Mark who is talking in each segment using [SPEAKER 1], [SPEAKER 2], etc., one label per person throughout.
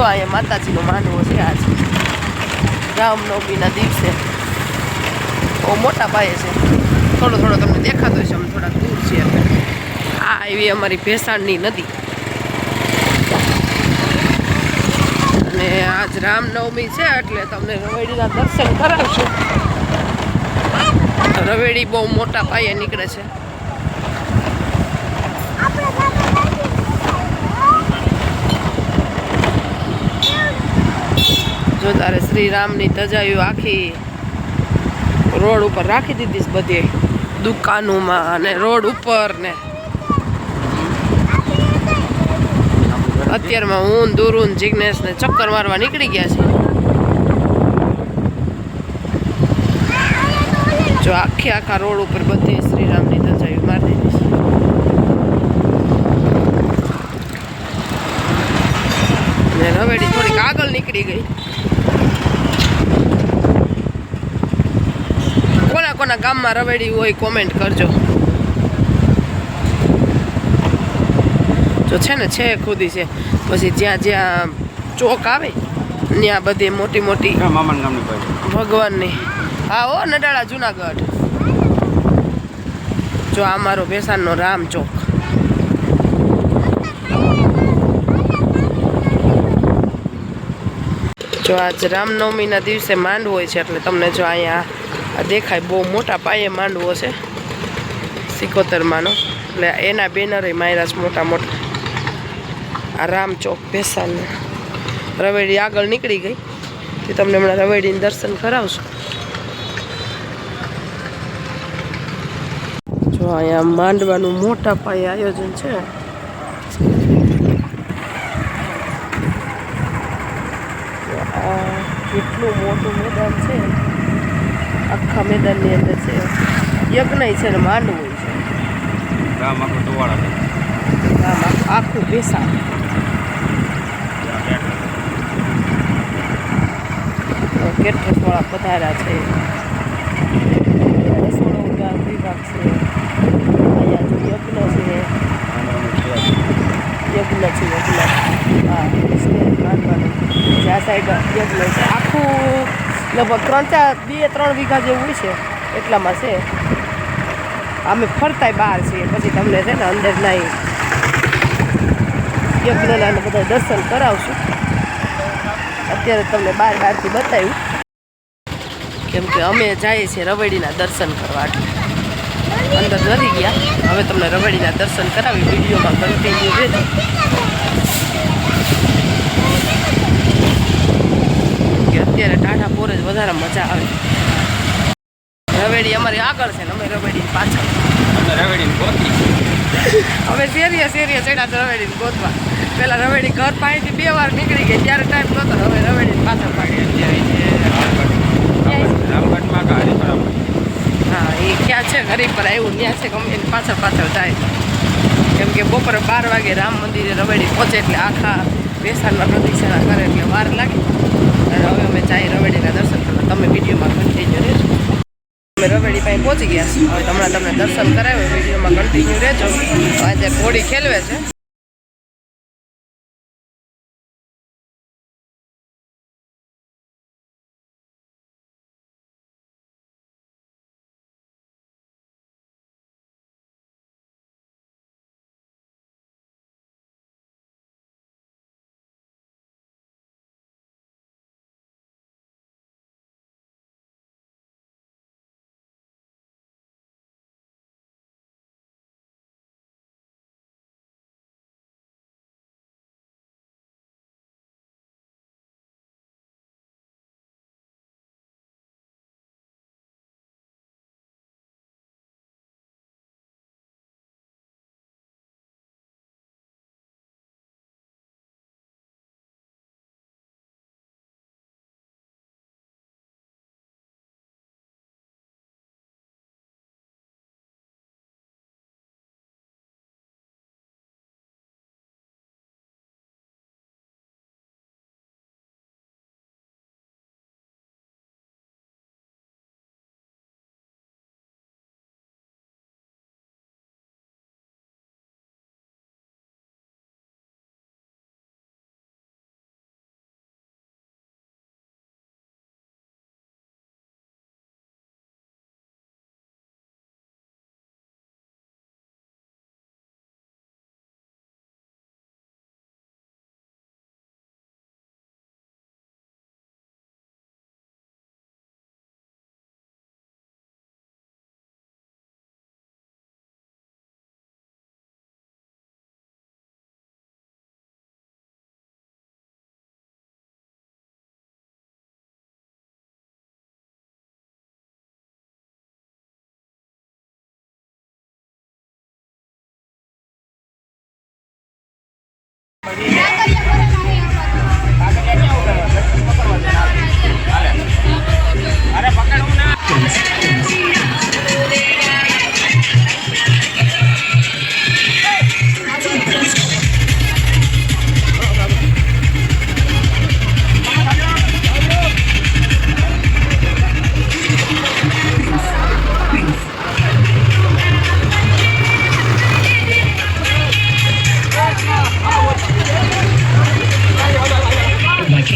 [SPEAKER 1] જો અહીંયા માતાજીનો માનવું છે આજ રામનવમીના દિવસે. બહુ મોટા પાયે છે. થોડો થોડો તમને દેખાતો છે અમે થોડા દૂર એટલે આ આવી અમારી ભેસાણની નદી. અને આજ રામનવમી છે એટલે તમને રવેડીના દર્શન કરાવશું. રવેડી બહુ મોટા પાયે નીકળે છે. જો તારે શ્રી રામની ધજાયું આખી રોડ ઉપર રાખી દીધી બધી દુકાનોમાં અને રોડ ઉપર ને. અત્યારમાં હું દુરુન જિગ્નેશ ને ચક્કર મારવા નીકળી ગયા છે. જો આખે આખા રોડ ઉપર બધી શ્રીરામની ધજાયું મારી દીધી છે ને રવેડી થોડીક આગળ નીકળી ગઈ. કોના કોના ગામમાં રવેડી હોય કોમેન્ટ કરજો. જો છે ને છે ખુદી છે. પછી જ્યાં જ્યાં ચોક આવે ત્યાં બધી મોટી મોટી ભગવાનની. હા ઓ નડાળા જુનાગઢ. જો આ મારો ભેસાનનો રામ ચોક જો આજ રામનવમીના દિવસે માંડવો છે એટલે તમને જો અહીંયા દેખાય, બહુ મોટા પાયે માંડવો છે. સિકોતરમાંનો. એટલે એના બેનરે માર્યા મોટા મોટા. આ રામ ચોક ભેસાન રવેડી આગળ નીકળી ગઈ. તે તમને હમણાં રવેડીને દર્શન કરાવશું. જો અહીંયા માંડવાનું મોટા પાયે આયોજન છે તો આ કેટલું મોટું મેદાન છે આખા મેદાનની અંદર છે. યજ્ઞ છે ને માંડવું છે.
[SPEAKER 2] ગામ આખું ટોવાળા
[SPEAKER 1] આમ આખું- બેસા કેટરસવાળા પધાર્યા છે. રસોડો વિભાગ છે અહીંયા જો યજ્ઞ છે યજ્ઞ છે યજ્ઞ હા સ્ટેજ બાંધવાનું પછી આ સાઈડ જેટલો છે આખું લગભગ ત્રણ ચાર, બે, ત્રણ વીઘા જેવું હોય છે, એટલામાં છે. અમે ફરતાય બહાર છીએ, પછી તમને છે ને અંદર નહીં યજ્ઞના બધા દર્શન કરાવશું. અત્યારે તમને બાર બહારથી બતાવ્યું. કેમ કે અમે જઈએ છીએ રવેડીના દર્શન કરવા અંદર નથી ગયા. હવે તમને રવેડીના દર્શન કરાવી, વિડીયોમાં કન્ટિન્યુ રહેજો. અત્યારે ટાઢા પોરે જ વધારે મજા આવે. રવેડી અમારી આગળ છે ને અમે રવેડી પાછળ.
[SPEAKER 2] અમે
[SPEAKER 1] શેરીએ શેરીએ ચડ્યા છે રવેડીને ગોતવા. પેલા રવેડી ઘર પાણીથી બે વાર નીકળી ગઈ ત્યારે ટાઈમ નહોતો હવે રવેડીને પાછળ પાડી હા એ ક્યાં છે? ગરીબ પર આવ્યું ત્યાં છે ગમે એની પાછળ પાછળ જાય. કેમ કે બપોરે બાર વાગે રામ મંદિરે રવેડી પહોંચે એટલે આખા બેસાડવા પ્રદક્ષિણા કરે એટલે વાર લાગે અને હવે અમે જાય રવેડીના દર્શન કરવા તમે વિડીયોમાં કન્ટિન્યુ રહેજો અમે રવેડી પાસે પહોંચી ગયા હવે હમણાં તમને દર્શન કરાવ્યું, વિડીયોમાં કન્ટિન્યુ રહેજો. આજે ઘોડી ખેલવે છે.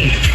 [SPEAKER 1] Thank you.